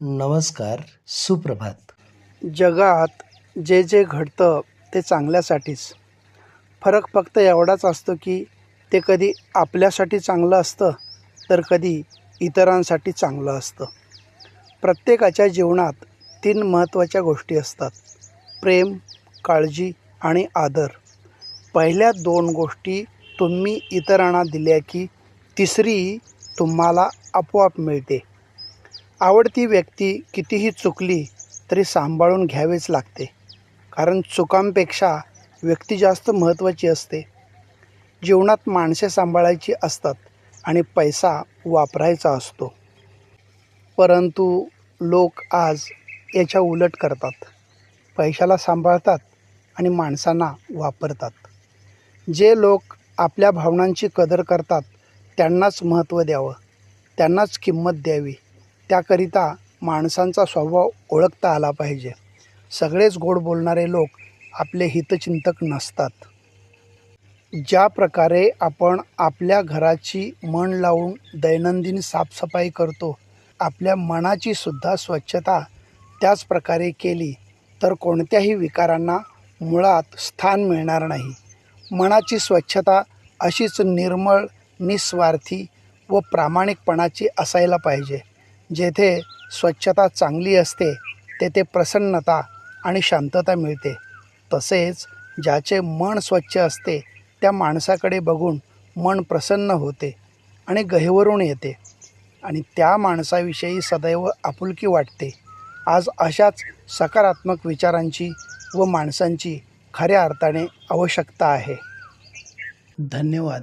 नमस्कार सुप्रभात. जगात जे जे घडतं ते चांगल्यासाठीच. फरक फक्त एवढाच असतो की ते कधी आपल्यासाठी चांगलं असतं तर कधी इतरांसाठी चांगलं असतं. प्रत्येकाच्या जीवनात तीन महत्त्वाच्या गोष्टी असतात. प्रेम काळजी आणि आदर. पहिल्या दोन गोष्टी तुम्ही इतरांना दिल्या की तिसरी तुम्हाला आपोआप मिळते. आवडती व्यक्ती कितीही चुकली तरी सांभाळून घ्यावेच लागते. कारण चुकांपेक्षा व्यक्ती जास्त महत्त्वाची असते. जीवनात माणसे सांभाळायची असतात आणि पैसा वापरायचा असतो. परंतु लोक आज याच्या उलट करतात. पैशाला सांभाळतात आणि माणसांना वापरतात. जे लोक आपल्या भावनांची कदर करतात त्यांनाच महत्त्व द्यावं त्यांनाच किंमत द्यावी. त्याकरिता माणसांचा स्वभाव ओळखता आला पाहिजे. सगळेच गोड बोलणारे लोक आपले हितचिंतक नसतात. ज्या प्रकारे आपण आपल्या घराची मन लावून दैनंदिन साफसफाई करतो आपल्या मनाची सुद्धा स्वच्छता त्याच प्रकारे केली तर कोणत्याही विकारांना मुळात स्थान मिळणार नाही. मनाची स्वच्छता अशीच निर्मळ निस्वार्थी व प्रामाणिकपणाची असायला पाहिजे. जेथे स्वच्छता चांगली असते तेथे प्रसन्नता आणि शांतता मिळते. तसेच ज्याचे मन स्वच्छ असते त्या माणसाकडे बघून मन प्रसन्न होते आणि गहिवरून येते. आणि त्या माणसाविषयी सदैव आपुलकी वाटते. आज अशाच सकारात्मक विचारांची व माणसांची खऱ्या अर्थाने आवश्यकता आहे. धन्यवाद.